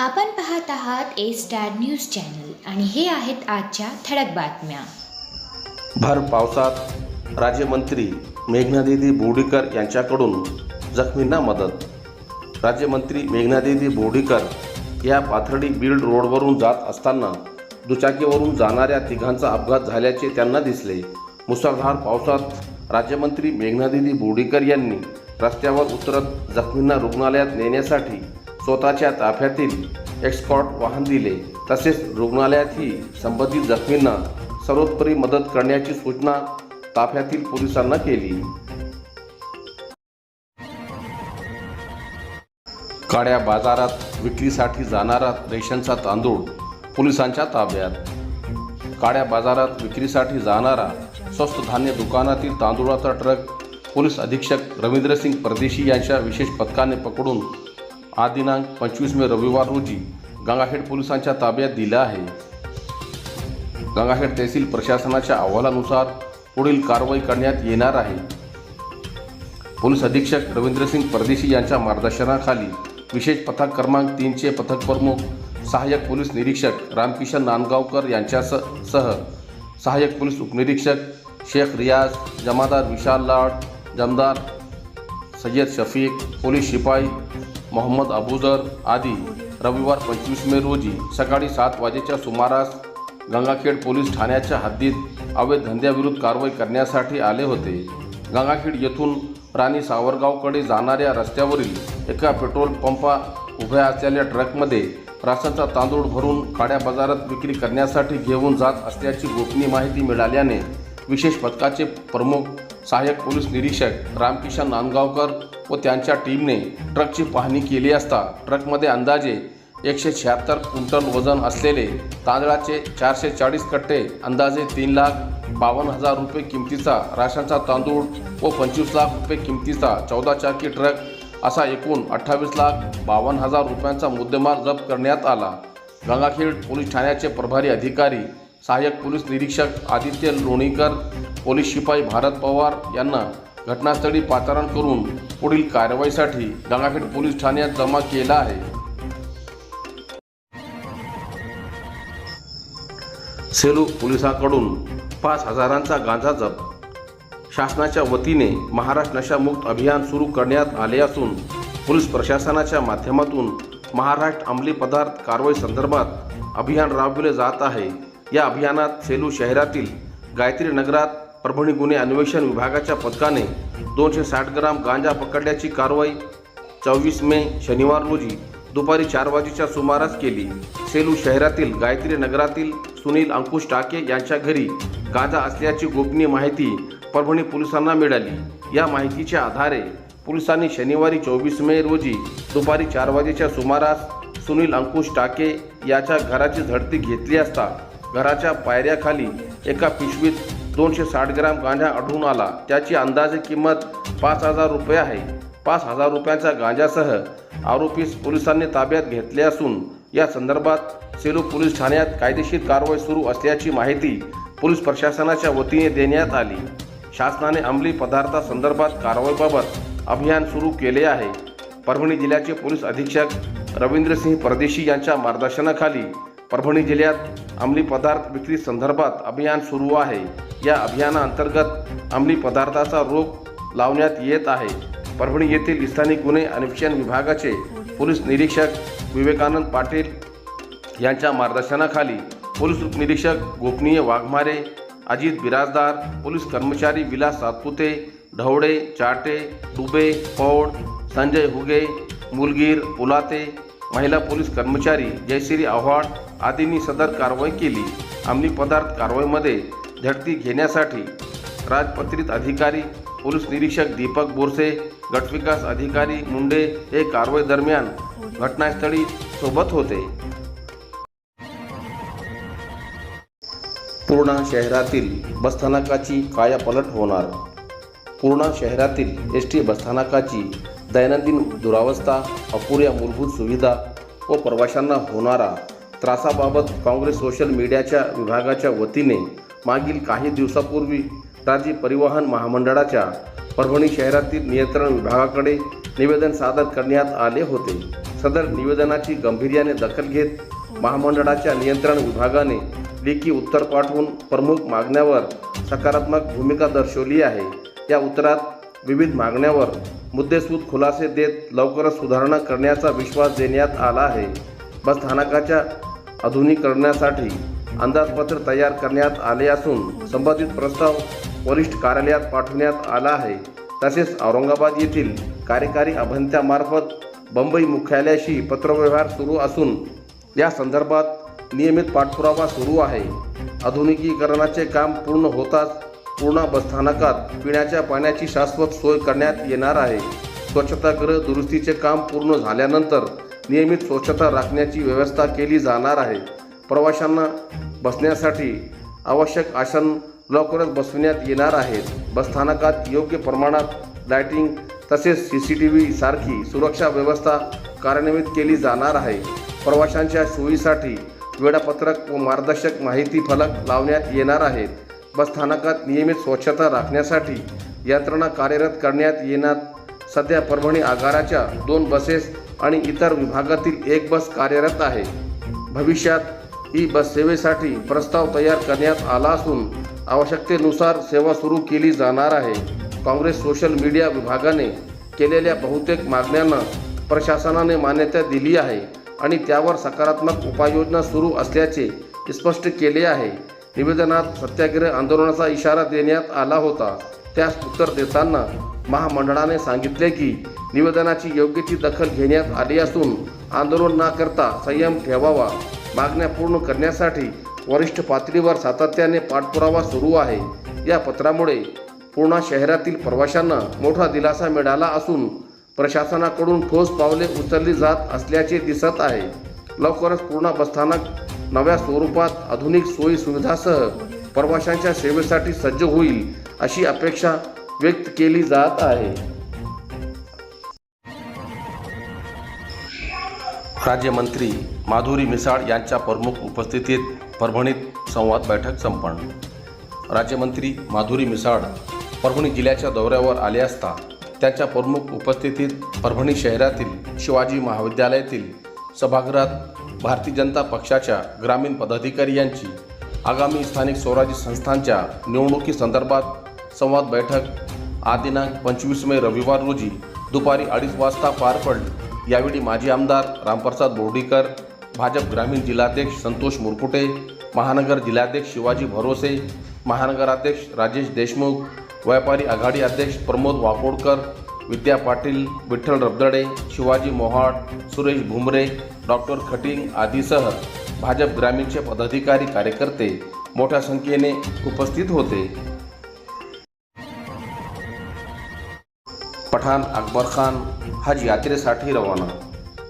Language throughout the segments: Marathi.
आपण पाहत आहात ए स्टार न्यूज चॅनल आणि हे आहेत आजच्या ठळक बातम्या. भर पावसात राज्यमंत्री मेघनादिदी बोर्डीकर यांच्याकडून जखमींना मदत. राज्यमंत्री मेघनादिदी बोर्डीकर या पाथर्डी बीड रोडवरून जात असताना दुचाकीवरून जाणाऱ्या तिघांचा अपघात झाल्याचे त्यांना दिसले. मुसळधार पावसात राज्यमंत्री मेघनादिदी बोर्डीकर यांनी रस्त्यावर उतरत जखमींना रुग्णालयात नेण्यासाठी स्वतःच्या ताफ्यातील एक्सकॉट वाहन दिले. तसेच रुग्णालयातही संबंधित जखमींना सर्वोत्तरी मदत करण्याची सूचना ताफ्यातील पोलिसांना केली. काड्या बाजारात विक्रीसाठी जाणारा रेशनचा तांदूळ पोलिसांच्या ताब्यात. काड्या बाजारात विक्रीसाठी जाणारा स्वस्त धान्य दुकानातील तांदूळाचा ट्रक पोलीस अधीक्षक रवींद्रसिंग परदेशी यांच्या विशेष पथकाने पकडून हा दिनांक पंचवीस मे रविवार रोजी गंगाखेड पोलिसांच्या ताब्यात दिला आहे. गंगाखेड तहसील प्रशासनाच्या अहवालानुसार पुढील कारवाई करण्यात येणार आहे. पोलीस अधीक्षक रवींद्रसिंग परदेशी यांच्या मार्गदर्शनाखाली विशेष पथक क्रमांक तीनचे पथक प्रमुख सहाय्यक पोलीस निरीक्षक रामकिशन नांदगावकर यांच्यासह सह सहाय्यक पोलीस उपनिरीक्षक शेख रियाज जमादार विशाल लाड जमदार सय्यद शफीक पोलीस शिपाई मोहम्मद अबुजर आदी रविवार पंचवीस मे रोजी सकाळी सात वाजेच्या सुमारास गंगाखेड पोलीस ठाण्याच्या हद्दीत अवैध धंद्याविरुद्ध कारवाई करण्यासाठी आले होते. गंगाखेड येथून राणी सावरगावकडे जाणाऱ्या रस्त्यावरील एका पेट्रोल पंपा उभ्या असलेल्या ट्रकमध्ये राशनचा तांदूळ भरून काड्या बाजारात विक्री करण्यासाठी घेऊन जात असल्याची गोपनीय माहिती मिळाल्याने विशेष पथकाचे प्रमुख सहाय्यक पोलीस निरीक्षक रामकिशन नांदगावकर व त्यांच्या टीमने ट्रकची पाहणी केली असता ट्रकमध्ये अंदाजे एकशे शहात्तर क्विंटल वजन असलेले तांदळाचे चारशे चाळीस कट्टे अंदाजे तीन लाख बावन्न हजार रुपये किमतीचा राशनचा तांदूळ व पंचवीस लाख रुपये किमतीचा चौदा चाकी ट्रक असा एकूण अठ्ठावीस लाख बावन्न हजार रुपयांचा मुद्देमाल जप्त करण्यात आला. गंगाखेड पोलीस ठाण्याचे प्रभारी अधिकारी सहाय्यक पोलीस निरीक्षक आदित्य लोणीकर पोलीस शिपाई भारत पवार यांना घटनास्थळी पाचारण करून पुढील कारवाईसाठी गंगाखेड पोलीस ठाण्यात जमा केला आहे. सेलू पोलिसांकडून पाच हजारांचा गांजा जप्त. शासनाच्या वतीने महाराष्ट्र नशामुक्त अभियान सुरू करण्यात आले असून पोलीस प्रशासनाच्या माध्यमातून महाराष्ट्र अंमली पदार्थ कारवाई संदर्भात अभियान राबविले जात आहे. या अभियानात सेलू शहरातील गायत्री नगरात परभणी गुन्हे अन्वेषण विभागाच्या पथकाने दोनशे साठ ग्राम गांजा पकडल्याची कारवाई चोवीस मे शनिवार रोजी दुपारी चार वाजेच्या सुमारास केली. सेलू शहरातील गायत्री नगरातील सुनील अंकुश टाके यांच्या घरी गांजा असल्याची गोपनीय माहिती परभणी पोलिसांना मिळाली. या माहितीच्या आधारे पोलिसांनी शनिवारी चोवीस मे रोजी दुपारी चार वाजेच्या सुमारास सुनील अंकुश टाके याच्या घराची झडती घेतली असता घराच्या पायऱ्याखाली एका पिशवीत दोनशे साठ ग्राम गांजा आढळून आला. त्याची अंदाजे किंमत पाच हजार रुपये आहे. पाच हजार रुपयांच्या गांजासह आरोपीस पोलिसांनी ताब्यात घेतले असून या संदर्भात सेलू पोलीस ठाण्यात कायदेशीर कारवाई सुरू असल्याची माहिती पोलीस प्रशासनाच्या वतीने देण्यात आली. शासनाने अंमली पदार्थासंदर्भात कारवाईबाबत अभियान सुरू केले आहे. परभणी जिल्ह्याचे पोलीस अधीक्षक रवींद्रसिंह परदेशी यांच्या मार्गदर्शनाखाली परभणी जिल्ह्यात अंमली पदार्थ विक्री संदर्भात अभियान सुरू आहे. या अभियानाअंतर्गत अंमली पदार्थाचा रोग लावण्यात येत आहे. परभणी येथील स्थानिक गुन्हे अन्वेषण विभागाचे पोलीस निरीक्षक विवेकानंद पाटील यांच्या मार्गदर्शनाखाली पोलीस उपनिरीक्षक गोपनीय वाघमारे अजित बिराजदार पोलीस कर्मचारी विलास सातपुते ढवळे चाटे दुबे पौड संजय हुगे मुलगीर पुलाते महिला पोलीस कर्मचारी जयश्री आव्हाड आदींनी सदर कारवाई केली. अंमली पदार्थ कारवाईमध्ये झडती घेण्यासाठी राजपत्रित अधिकारी पोलीस निरीक्षक दीपक बोरसे गटविकास अधिकारी मुंडे हे कारवाई दरम्यान घटनास्थळी सोबत होते. पूर्णा शहरातील बसस्थानकाची कायापलट होणार. पूर्णा शहरातील एस टी बसस्थानकाची दैनंदिन दुरावस्था अपुऱ्या मूलभूत सुविधा व प्रवाशांना होणारा त्रासाबाबत काँग्रेस सोशल मीडियाच्या विभागाच्या वतीने मागील काही दिवसापूर्वी राज्य परिवहन महामंडळाच्या परभणी शहरातील नियंत्रण विभागाकडे निवेदन सादर करण्यात आले होते. सदर निवेदनाची गांभीर्याने दखल घेत महामंडळाच्या नियंत्रण विभागाने लेखी उत्तर पाठवून प्रमुख मागण्यावर सकारात्मक भूमिका दर्शवली आहे. या उत्तरात विविध मागण्यावर मुद्देसूद खुलासे देत लवकरच सुधारणा करण्याचा विश्वास देण्यात आला आहे. बस स्थानकाच्या आधुनिकीकरणासाठी अंदाजपत्र तयार करण्यात आले असून संबंधित प्रस्ताव वरिष्ठ कार्यालयात पाठवण्यात आला आहे. तसेच औरंगाबाद येथील कार्यकारी अभियंत्यामार्फत बंबई मुख्यालयाशी पत्रव्यवहार सुरू असून या संदर्भात नियमित पाठपुरावा सुरू आहे. आधुनिकीकरणाचे काम पूर्ण होताच पूर्ण बसस्थानकात पिण्याच्या पाण्याची शाश्वत सोय करण्यात येणार आहे. स्वच्छतागृह दुरुस्तीचे काम पूर्ण झाल्यानंतर नियमित स्वच्छता राखण्याची व्यवस्था केली जाणार आहे. प्रवाशांना बसण्यासाठी आवश्यक आसन लवकरच बसविण्यात येणार आहेत. बसस्थानकात योग्य प्रमाणात लायटिंग तसेच सी सी टी व्ही सारखी सुरक्षा व्यवस्था कार्यान्वित केली जाणार आहे. प्रवाशांच्या सोयीसाठी वेळापत्रक व मार्गदर्शक माहिती फलक लावण्यात येणार आहेत. बसस्थानकात नियमित स्वच्छता राखण्यासाठी यंत्रणा कार्यरत करण्यात येणार. सध्या परभणी आगाराच्या दोन बसेस आणि इतर विभागातील एक बस कार्यरत आहे. भविष्यात ही बस सेवेसाठी प्रस्ताव तयार करण्यात आला असून आवश्यकतेनुसार सेवा सुरू केली जाणार आहे. काँग्रेस सोशल मीडिया विभागाने केलेल्या बहुतेक मागण्यांना प्रशासनाने मान्यता दिली आहे आणि त्यावर सकारात्मक उपाययोजना सुरू असल्याचे स्पष्ट केले आहे. निवेदनात सत्याग्रह आंदोलनाचा इशारा देण्यात आला होता. त्यास उत्तर देताना महामंडळाने सांगितले की निवेदनाची योग्यची दखल घेण्यात आली असून आंदोलन न करता संयम ठेवावा मागण्या पूर्ण करण्यासाठी वरिष्ठ पातळीवर सातत्याने पाठपुरावा सुरू आहे. या पत्रामुळे पूर्णा शहरातील प्रवाशांना मोठा दिलासा मिळाला असून प्रशासनाकडून ठोस पावले उचलली जात असल्याचे दिसत आहे. लवकरच पूर्णा बसस्थानक नव्या स्वरूपात आधुनिक सोयी सुविधासह प्रवाशांच्या सेवेसाठी सज्ज होईल अशी अपेक्षा व्यक्त केली जात आहे. राज्यमंत्री माधुरी मिसाळ यांच्या प्रमुख उपस्थितीत परभणीत संवाद बैठक संपन्न. राज्यमंत्री माधुरी मिसाळ परभणी जिल्ह्याच्या दौऱ्यावर आले असता त्यांच्या प्रमुख उपस्थितीत परभणी शहरातील शिवाजी महाविद्यालयातील सभागृहात भारतीय जनता पक्षाच्या ग्रामीण पदाधिकारी यांची आगामी स्थानिक स्वराज्य संस्थांच्या निवडणुकीसंदर्भात संवाद बैठक. आज दिनांक पंचवीस मे रविवार रोजी दुपारी अडीच वाजता पार पडली. यावेळी माजी आमदार रामप्रसाद बोर्डीकर भाजप ग्रामीण जिल्हाध्यक्ष संतोष मुरकुटे महानगर जिल्हाध्यक्ष शिवाजी भरोसे महानगराध्यक्ष राजेश देशमुख व्यापारी आघाडी अध्यक्ष प्रमोद वाकोडकर विद्या पाटील विठ्ठल रबदडे शिवाजी मोहाड सुरेश भुमरे डॉक्टर खटिंग आदीसह भाजप ग्रामीणचे पदाधिकारी कार्यकर्ते मोठ्या संख्येने उपस्थित होते. पठाण अकबर खान हज यात्रेसाठी रवाना.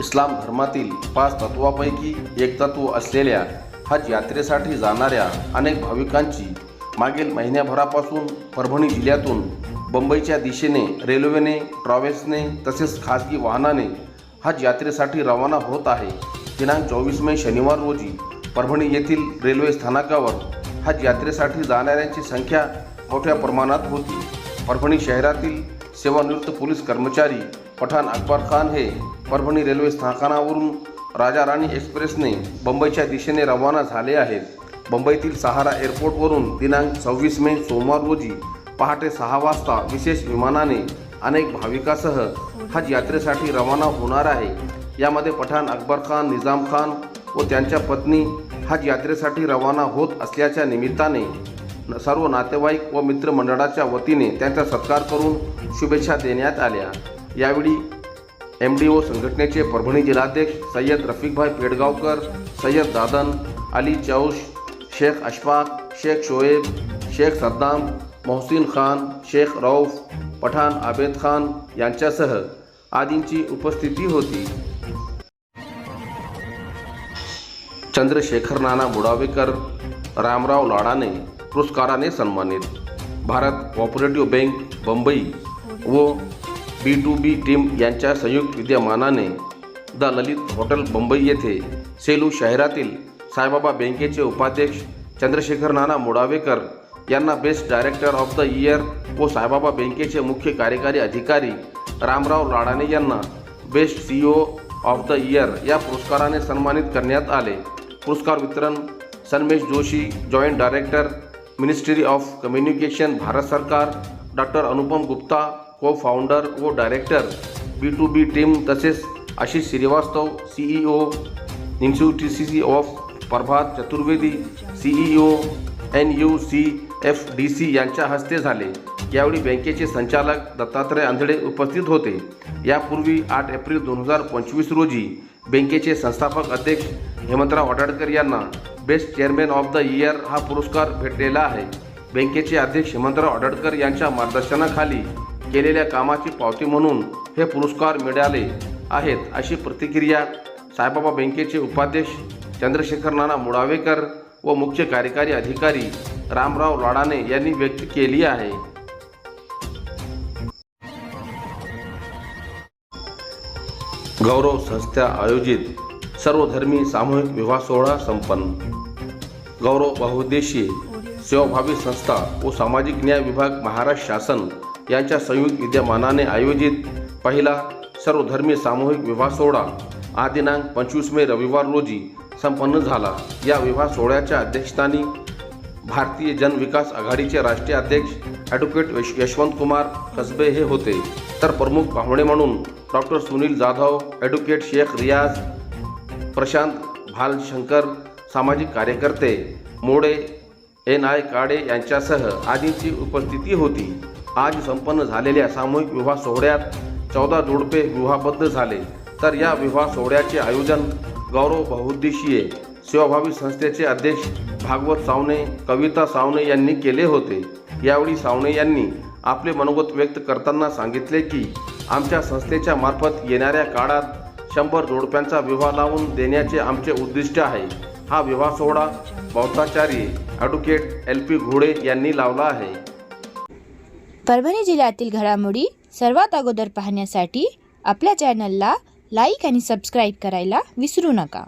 इस्लाम धर्मातील पाच तत्वापैकी एक तत्व असलेल्या हज यात्रेसाठी जाणाऱ्या अनेक भाविकांची मागील महिन्याभरापासून परभणी जिल्ह्यातून बंबईच्या दिशेने रेल्वेने ट्रॅव्हल्सने तसेच खाजगी वाहनाने हज यात्रेसाठी रवाना होत आहे. दिनांक चोवीस मे शनिवार रोजी परभणी येथील रेल्वे स्थानकावर हज यात्रेसाठी जाणाऱ्यांची संख्या मोठ्या प्रमाणात होती. परभणी शहरातील सेवानिवृत्त पोलीस कर्मचारी पठाण अकबर खान हे परभणी रेल्वे स्थानकावरून राजा राणी एक्सप्रेसने बंबईच्या दिशेने रवाना झाले आहेत. मुंबईतील सहारा एअरपोर्टवरून दिनांक सव्वीस मे सोमवार रोजी पहाटे सहा वाजता विशेष विमानाने अनेक भाविकासह हज यात्रेसाठी रवाना होणार आहे. यामध्ये पठाण अकबर खान निजाम खान व त्यांच्या पत्नी हज यात्रेसाठी रवाना होत असल्याच्या निमित्ताने सर्व नातेवाईक व मित्रमंडळाच्या वतीने त्यांचा सत्कार करून शुभेच्छा देण्यात आल्या. यावेळी एम डी ओ संघटनेचे परभणी जिल्हाध्यक्ष सय्यद रफिकभाई पेडगावकर सय्यद दादन अली चौश शेख अशफाक शेख शोएब शेख सद्दाम मोहसिन खान शेख रौफ पठाण आबेद खान यांच्यासह आदींची उपस्थिती होती. चंद्रशेखर नाना बुडावेकर रामराव लाडाने पुरस्काराने सन्मानित. भारत कॉपरेटिव्ह बँक बंबई व बी टू बी टीम यांच्या संयुक्त विद्यमानाने द ललित हॉटेल मुंबई येथे सेलू शहरातील साईबाबा बँकेचे उपाध्यक्ष चंद्रशेखर नाना मुडावेकर यांना best director of the year व साईबाबा बँकेचे मुख्य कार्यकारी अधिकारी रामराव लाडाने यांना best C O of the year या पुरस्काराने सन्मानित करण्यात आले. पुरस्कार वितरण Sanmesh Joshi joint director ministry of communication Bharat सरकार doctor Anupam Gupta co founder व director B to B team तसेच Ashish Shrivastava CEO निंगसू T C C of Prabhat Chaturvedi CEO N U C F D C यांच्या हस्ते झाले. यावेळी बँकेचे संचालक दत्तात्रय आंधळे उपस्थित होते. यापूर्वी आठ एप्रिल दोन हजार पंचवीस रोजी बँकेचे संस्थापक अध्यक्ष हेमंतराव वडाडकर यांना best chairman of the year हा पुरस्कार भेटलेला आहे. बँकेचे अध्यक्ष हेमंतराव आडडकर यांच्या मार्गदर्शनाखाली केलेल्या कामाची पावती म्हणून हे पुरस्कार मिळाले आहेत अशी प्रतिक्रिया साईबाबा बँकेचे उपाध्यक्ष चंद्रशेखर नाना मुळावेकर व मुख्य कार्यकारी अधिकारी रामराव लाडाने यांनी व्यक्त केली आहे. गौरव संस्था आयोजित सर्वधर्मी सामूहिक विवाह सोहळा संपन्न. गौरव बहुद्देशीय सेवाभावी संस्था व सामाजिक न्याय विभाग महाराष्ट्र शासन यांच्या संयुक्त विद्यमानाने आयोजित पहिला सर्वधर्मी सामूहिक विवाह सोहळा आज दिनांक पंचवीस मे रविवार रोजी संपन्न झाला. या विवाह सोहळ्याच्या अध्यक्षस्थानी भारतीय जन विकास आघाडीचे राष्ट्रीय अध्यक्ष ॲडव्होकेट यश यशवंत कुमार कसबे हे होते. तर प्रमुख पाहुणे म्हणून डॉक्टर सुनील जाधव ॲडव्होकेट शेख रियाज प्रशांत भालशंकर सामाजिक कार्यकर्ते मोडे एन आय काडे यांच्यासह आदींची उपस्थिती होती. आज संपन्न झालेल्या सामूहिक विवाह सोहळ्यात चौदा जोडपे विवाहबद्ध झाले. तर या विवाह सोहळ्याचे आयोजन गौरव बहुद्देशीय सेवाभावी संस्थेचे अध्यक्ष भागवत सावणे कविता सावणे यांनी केले होते. यावेळी सावणे यांनी आपले मनोगत व्यक्त करताना सांगितले की आमच्या संस्थेच्या मार्फत येणाऱ्या काळात शंभर जोडप्यांचा विवाह लावून देण्याचे आमचे उद्दिष्ट आहे. हा विवाह सोहळा बौद्धाचार्य ॲडव्होकेट एल पी घोडे यांनी लावला आहे. परभणी जिल्ह्यातील घडामोडी सर्वात अगोदर पाहण्यासाठी आपल्या चॅनलला लाईक आणि सबस्क्राईब करायला विसरू नका.